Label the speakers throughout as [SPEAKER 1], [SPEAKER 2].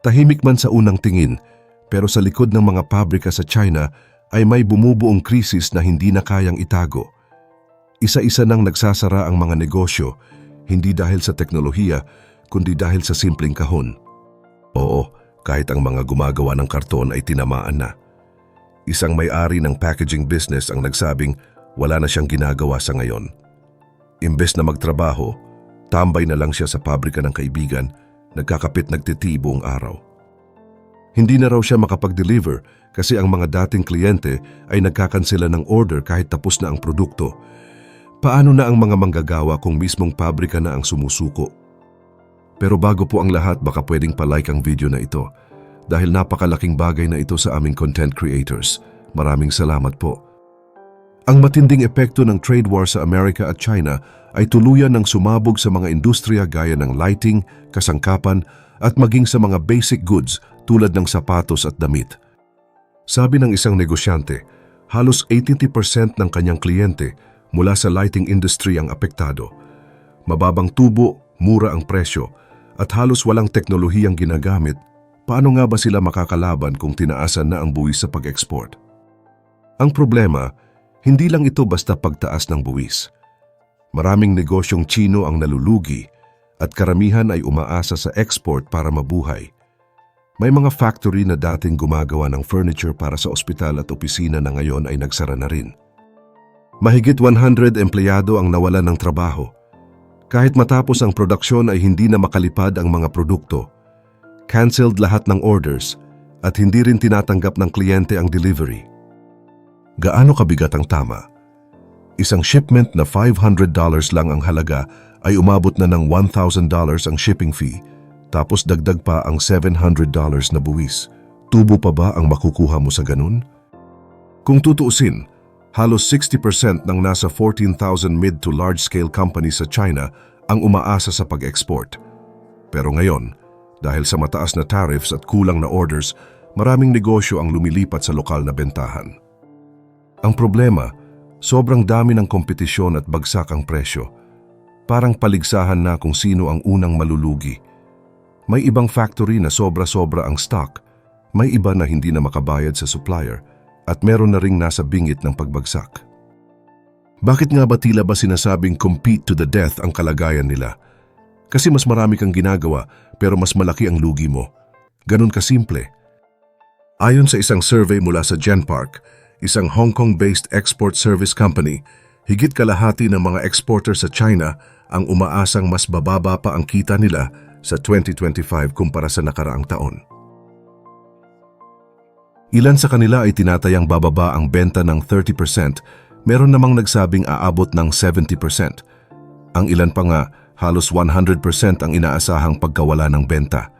[SPEAKER 1] Tahimik man sa unang tingin, pero sa likod ng mga pabrika sa China ay may bumubuong krisis na hindi na kayang itago. Isa-isa nang nagsasara ang mga negosyo, hindi dahil sa teknolohiya, kundi dahil sa simpleng kahon. Oo, kahit ang mga gumagawa ng karton ay tinamaan na. Isang may-ari ng packaging business ang nagsabing wala na siyang ginagawa sa ngayon. Imbes na magtrabaho, tambay na lang siya sa pabrika ng kaibigan, nagkakapit nagtiti buong araw. Hindi na raw siya makapag-deliver kasi ang mga dating kliyente ay nagkakansela ng order kahit tapos na ang produkto. Paano na ang mga manggagawa kung mismong pabrika na ang sumusuko? Pero bago po ang lahat baka pwedeng palike ang video na ito dahil napakalaking bagay na ito sa aming content creators. Maraming salamat po. Ang matinding epekto ng trade war sa Amerika at China ay tuluyan ng sumabog sa mga industriya gaya ng lighting, kasangkapan at maging sa mga basic goods tulad ng sapatos at damit. Sabi ng isang negosyante, halos 80% ng kanyang kliyente mula sa lighting industry ang apektado. Mababang tubo, mura ang presyo, at halos walang teknolohiyang ginagamit, paano nga ba sila makakalaban kung tinaasan na ang buwis sa pag-export? Ang problema, hindi lang ito basta pagtaas ng buwis. Maraming negosyong Chino ang nalulugi at karamihan ay umaasa sa export para mabuhay. May mga factory na dating gumagawa ng furniture para sa ospital at opisina na ngayon ay nagsara na rin. Mahigit 100 empleyado ang nawalan ng trabaho. Kahit matapos ang produksyon ay hindi na makalipad ang mga produkto. Cancelled lahat ng orders at hindi rin tinatanggap ng kliyente ang delivery. Gaano kabigat ang tama? Isang shipment na $500 lang ang halaga ay umabot na ng $1,000 ang shipping fee tapos dagdag pa ang $700 na buwis. Tubo pa ba ang makukuha mo sa ganun? Kung tutuusin, halos 60% ng nasa 14,000 mid to large-scale companies sa China ang umaasa sa pag-export. Pero ngayon, dahil sa mataas na tariffs at kulang na orders, maraming negosyo ang lumilipat sa lokal na bentahan. Ang problema, sobrang dami ng kompetisyon at bagsak ang presyo. Parang paligsahan na kung sino ang unang malulugi. May ibang factory na sobra-sobra ang stock, may iba na hindi na makabayad sa supplier, at meron na ring nasa bingit ng pagbagsak. Bakit nga ba tila ba sinasabing compete to the death ang kalagayan nila? Kasi mas marami kang ginagawa pero mas malaki ang lugi mo. Ganun kasimple. Ayon sa isang survey mula sa Genpark, isang Hong Kong-based export service company, higit kalahati ng mga exporter sa China ang umaasang mas bababa pa ang kita nila sa 2025 kumpara sa nakaraang taon. Ilan sa kanila ay tinatayang bababa ang benta ng 30%, meron namang nagsabing aabot ng 70%. Ang ilan pa nga, halos 100% ang inaasahang pagkawala ng benta.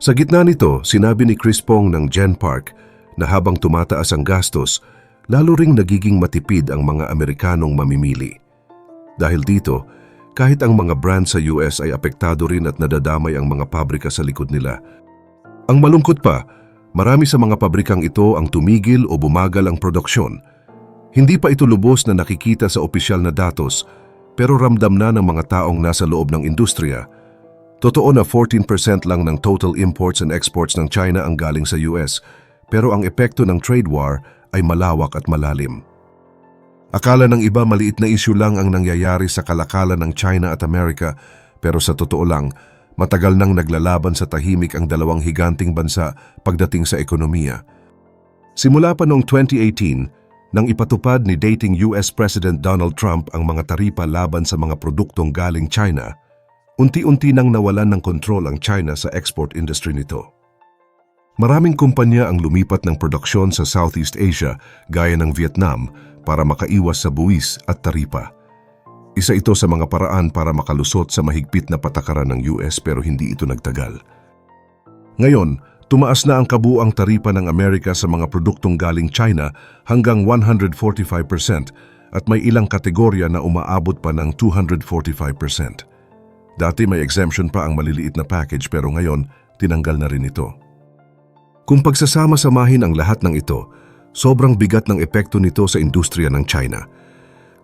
[SPEAKER 1] Sa gitna nito, sinabi ni Chris Pong ng Genpark na habang tumataas ang gastos, lalo ring nagiging matipid ang mga Amerikanong mamimili. Dahil dito, kahit ang mga brand sa US ay apektado rin at nadadamay ang mga pabrika sa likod nila. Ang malungkot pa, marami sa mga pabrikang ito ang tumigil o bumagal ang produksyon. Hindi pa ito lubos na nakikita sa opisyal na datos, pero ramdam na ng mga taong nasa loob ng industriya. Totoo na 14% lang ng total imports and exports ng China ang galing sa US, pero ang epekto ng trade war ay malawak at malalim. Akala ng iba maliit na issue lang ang nangyayari sa kalakalan ng China at Amerika, pero sa totoo lang, matagal nang naglalaban sa tahimik ang dalawang higanting bansa pagdating sa ekonomiya. Simula pa noong 2018, nang ipatupad ni dating US President Donald Trump ang mga taripa laban sa mga produktong galing China, unti-unti nang nawalan ng kontrol ang China sa export industry nito. Maraming kumpanya ang lumipat ng produksyon sa Southeast Asia gaya ng Vietnam para makaiwas sa buwis at taripa. Isa ito sa mga paraan para makalusot sa mahigpit na patakaran ng US pero hindi ito nagtagal. Ngayon, tumaas na ang kabuang taripa ng Amerika sa mga produktong galing China hanggang 145% at may ilang kategorya na umaabot pa ng 245%. Dati may exemption pa ang maliliit na package pero ngayon tinanggal na rin ito. Kung pagsasama-samahin ang lahat ng ito, sobrang bigat ng epekto nito sa industriya ng China.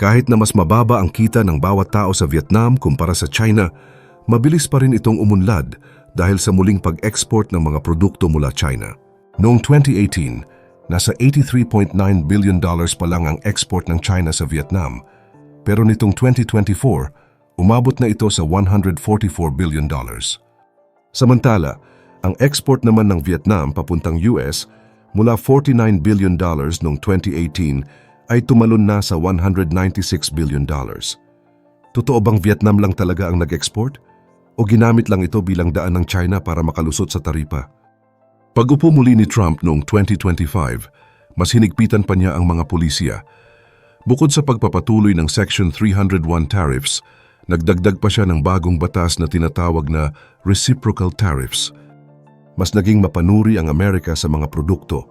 [SPEAKER 1] Kahit na mas mababa ang kita ng bawat tao sa Vietnam kumpara sa China, mabilis pa rin itong umunlad dahil sa muling pag-export ng mga produkto mula China. Noong 2018, nasa 83.9 billion dollars pa lang ang export ng China sa Vietnam, pero nitong 2024, umabot na ito sa 144 billion dollars. Samantala, ang export naman ng Vietnam papuntang US mula 49 billion dollars noong 2018 ay tumalon na sa 196 billion dollars. Totoo bang Vietnam lang talaga ang nag-export? O ginamit lang ito bilang daan ng China para makalusot sa taripa? Pag-upo muli ni Trump noong 2025, mas hinigpitan pa niya ang mga pulisya. Bukod sa pagpapatuloy ng Section 301 tariffs, nagdagdag pa siya ng bagong batas na tinatawag na reciprocal tariffs. Mas naging mapanuri ang Amerika sa mga produkto.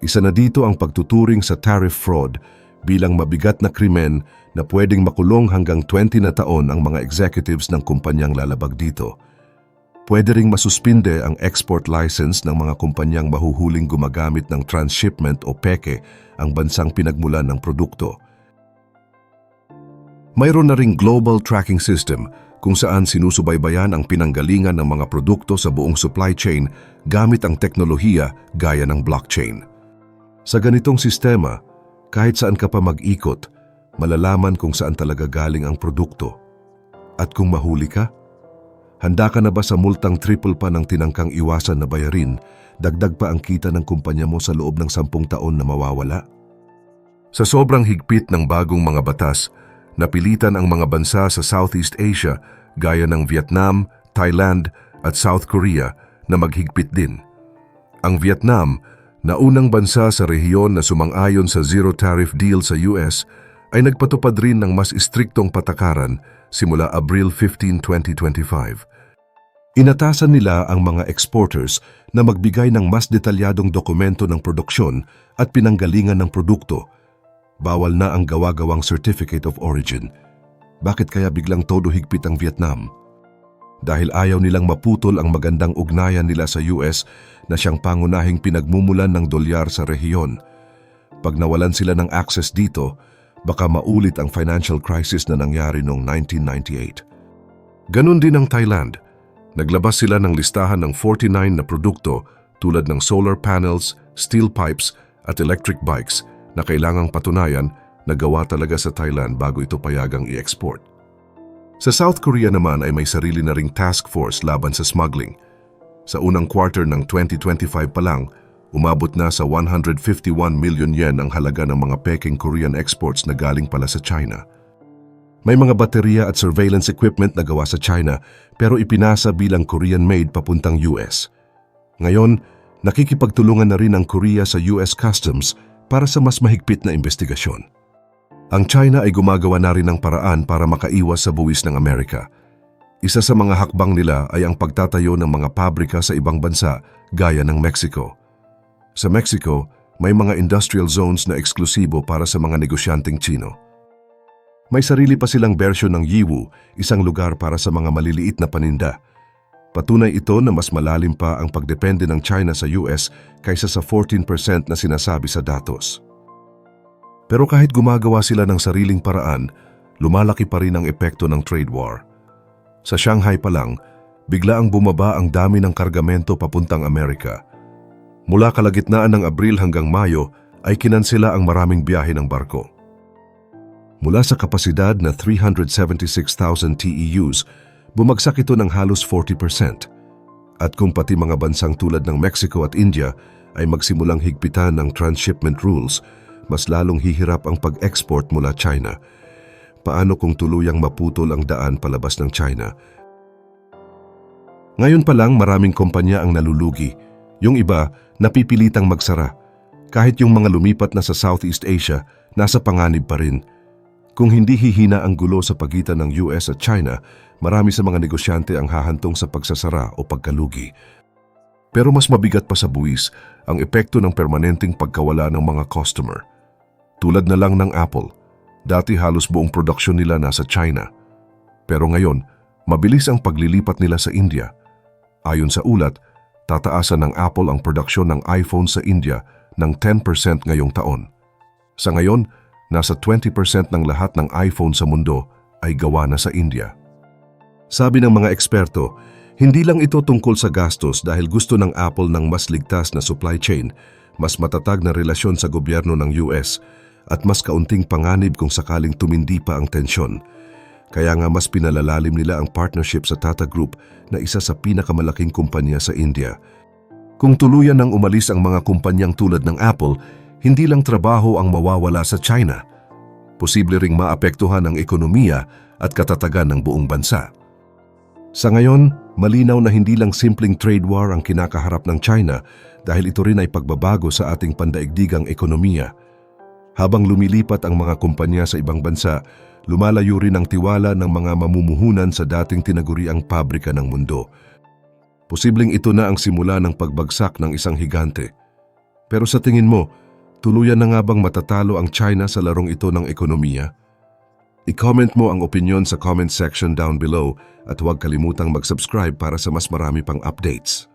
[SPEAKER 1] Isa na dito ang pagtuturing sa tariff fraud bilang mabigat na krimen na pwedeng makulong hanggang 20 na taon ang mga executives ng kumpanyang lalabag dito. Pwede ring masuspinde ang export license ng mga kumpanyang mahuhuling gumagamit ng transshipment o peke ang bansang pinagmulan ng produkto. Mayroon na ring global tracking system kung saan sinusubaybayan ang pinanggalingan ng mga produkto sa buong supply chain gamit ang teknolohiya gaya ng blockchain. Sa ganitong sistema, kahit saan ka pa mag-ikot, malalaman kung saan talaga galing ang produkto. At kung mahuli ka, handa ka na ba sa multang triple pa ng tinangkang iwasan na bayarin, dagdag pa ang kita ng kumpanya mo sa loob ng sampung taon na mawawala? Sa sobrang higpit ng bagong mga batas, napilitan ang mga bansa sa Southeast Asia gaya ng Vietnam, Thailand at South Korea na maghigpit din. Ang Vietnam, na unang bansa sa rehiyon na sumang-ayon sa zero tariff deal sa US, ay nagpatupad rin ng mas istriktong patakaran simula Abril 15, 2025. Inatasan nila ang mga exporters na magbigay ng mas detalyadong dokumento ng produksyon at pinanggalingan ng produkto. Bawal na ang gawa-gawang Certificate of Origin. Bakit kaya biglang todo higpit ang Vietnam? Dahil ayaw nilang maputol ang magandang ugnayan nila sa US na siyang pangunahing pinagmumulan ng dolyar sa rehiyon. Pag nawalan sila ng access dito, baka maulit ang financial crisis na nangyari noong 1998. Ganon din ang Thailand. Naglabas sila ng listahan ng 49 na produkto tulad ng solar panels, steel pipes at electric bikes na kailangang patunayan na gawa talaga sa Thailand bago ito payagang i-export. Sa South Korea naman ay may sarili na ring task force laban sa smuggling. Sa unang quarter ng 2025 pa lang, umabot na sa 151 million yen ang halaga ng mga peking Korean exports na galing pala sa China. May mga baterya at surveillance equipment na gawa sa China pero ipinasa bilang Korean-made papuntang US. Ngayon, nakikipagtulungan na rin ang Korea sa US Customs para sa mas mahigpit na investigasyon. Ang China ay gumagawa na rin ng paraan para makaiwas sa buwis ng Amerika. Isa sa mga hakbang nila ay ang pagtatayo ng mga pabrika sa ibang bansa gaya ng Mexico. Sa Mexico, may mga industrial zones na eksklusibo para sa mga negosyanteng Chino. May sarili pa silang bersyon ng Yiwu, isang lugar para sa mga maliliit na paninda. Patunay ito na mas malalim pa ang pagdepende ng China sa US kaysa sa 14% na sinasabi sa datos. Pero kahit gumagawa sila ng sariling paraan, lumalaki pa rin ang epekto ng trade war. Sa Shanghai pa lang, bigla ang bumaba ang dami ng kargamento papuntang Amerika. Mula kalagitnaan ng Abril hanggang Mayo ay kinansela ang maraming biyahe ng barko. Mula sa kapasidad na 376,000 TEUs, bumagsak ito ng halos 40%. At kung pati mga bansang tulad ng Mexico at India ay magsimulang higpitan ng transshipment rules, mas lalong hihirap ang pag-export mula China. Paano kung tuluyang maputol ang daan palabas ng China? Ngayon pa lang maraming kumpanya ang nalulugi. Yung iba, napipilitang magsara. Kahit yung mga lumipat na sa Southeast Asia, nasa panganib pa rin. Kung hindi hihina ang gulo sa pagitan ng US at China, marami sa mga negosyante ang hahantong sa pagsasara o pagkalugi. Pero mas mabigat pa sa buwis ang epekto ng permanenteng pagkawala ng mga customer. Tulad na lang ng Apple, dati halos buong produksyon nila nasa China. Pero ngayon, mabilis ang paglilipat nila sa India. Ayon sa ulat, tataasan ng Apple ang produksyon ng iPhone sa India ng 10% ngayong taon. Sa ngayon, nasa 20% ng lahat ng iPhone sa mundo ay gawa na sa India. Sabi ng mga eksperto, Hindi lang ito tungkol sa gastos dahil gusto ng Apple ng mas ligtas na supply chain, mas matatag na relasyon sa gobyerno ng US, at mas kaunting panganib kung sakaling tumindi pa ang tensyon. Kaya nga mas pinalalalim nila ang partnership sa Tata Group na isa sa pinakamalaking kumpanya sa India. Kung tuluyan nang umalis ang mga kumpanyang tulad ng Apple, hindi lang trabaho ang mawawala sa China. Posible ring maapektuhan ang ekonomiya at katatagan ng buong bansa. Sa ngayon, malinaw na hindi lang simpleng trade war ang kinakaharap ng China dahil ito rin ay pagbabago sa ating pandaigdigang ekonomiya. Habang lumilipat ang mga kumpanya sa ibang bansa, lumalayo rin ang tiwala ng mga mamumuhunan sa dating tinaguriang pabrika ng mundo. Posibleng ito na ang simula ng pagbagsak ng isang higante. Pero sa tingin mo, tuluyan na nga bang matatalo ang China sa larong ito ng ekonomiya? I-comment mo ang opinion sa comment section down below at huwag kalimutang mag-subscribe para sa mas marami pang updates.